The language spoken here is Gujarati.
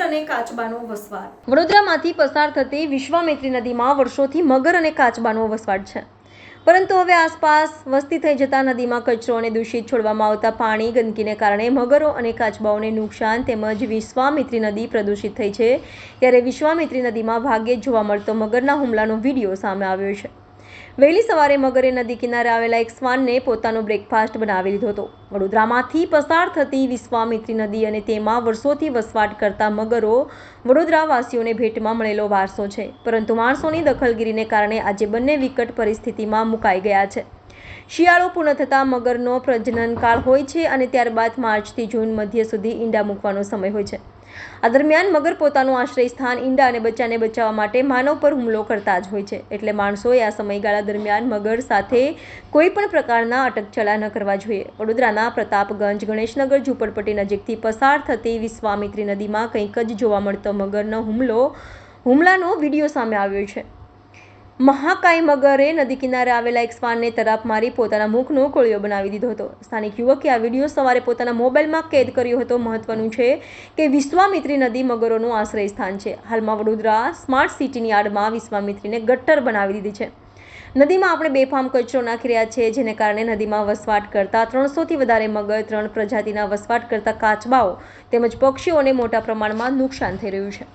અને કાચબાનો વસવાટ. વડોદરામાંથી પસાર થતી વિશ્વામિત્રી નદીમાં વર્ષોથી મગર અને કાચબાનો વસવાટ છે. પરંતુ હવે આસપાસ વસ્તી થઈ જતા નદીમાં કચરો અને દૂષિત છોડવામાં આવતા પાણી, ગંદકીને કારણે મગરો અને કાચબાઓને નુકસાન તેમજ વિશ્વામિત્રી નદી પ્રદૂષિત થઈ છે. ત્યારે વિશ્વામિત્રી નદીમાં ભાગ્યે જ જોવા મળતો મગરના હુમલાનો વીડિયો સામે આવ્યો છે. વહેલી સવારે મગરે નદી કિનારે આવેલા એક શ્વાનને પોતાનો બ્રેકફાસ્ટ બનાવી લીધો હતો. વડોદરામાંથી પસાર થતી વિશ્વામિત્રી નદી અને તેમાં વર્ષોથી વસવાટ કરતા મગરો વડોદરાવાસીઓને ભેટમાં મળેલો વારસો છે. પરંતુ માણસોની દખલગીરીને કારણે આજે બંને વિકટ પરિસ્થિતિમાં મુકાઈ ગયા છે. શિયાળો પૂર્ણ થતાં મગરનો પ્રજનનકાળ હોય છે અને ત્યારબાદ માર્ચથી જૂન મધ્ય સુધી ઈંડા મૂકવાનો સમય હોય છે. આ દરમિયાન મગર પોતાનું આશ્રય સ્થાન ઈંડા અને બચ્ચાને બચાવવા માટે માનવ પર હુમલો કરતા જ હોય છે. એટલે માણસોએ આ સમયગાળા દરમિયાન મગર સાથે કોઈ પણ પ્રકારના અટકચળા ન કરવા જોઈએ. વડોદરાના પ્રતાપગંજ, ગણેશનગર, ઝૂંપડપટ્ટી નજીકથી પસાર થતી વિશ્વામિત્રી નદીમાં કંઈક જ જોવા મળતો મગરનો હુમલો, હુમલાનો વીડિયો સામે આવ્યો છે. મહાકાય મગરે નદી કિનારે આવેલા એક શ્વાનને તરાપ મારી પોતાના મુખનો કોળિયો બનાવી દીધો હતો. સ્થાનિક યુવકે આ વીડિયો સવારે પોતાના મોબાઈલમાં કેદ કર્યો હતો. મહત્વનું છે કે વિશ્વામિત્રી નદી મગરોનું આશ્રય સ્થાન છે. હાલમાં વડોદરા સ્માર્ટ સિટીની આડમાં વિશ્વામિત્રીને ગટ્ટર બનાવી દીધી છે. નદીમાં આપણે બેફામ કચરો નાખી રહ્યા છીએ, જેને કારણે નદીમાં વસવાટ કરતા ત્રણસોથી વધારે મગર, ત્રણ પ્રજાતિના વસવાટ કરતા કાચબાઓ તેમજ પક્ષીઓને મોટા પ્રમાણમાં નુકસાન થઈ રહ્યું છે.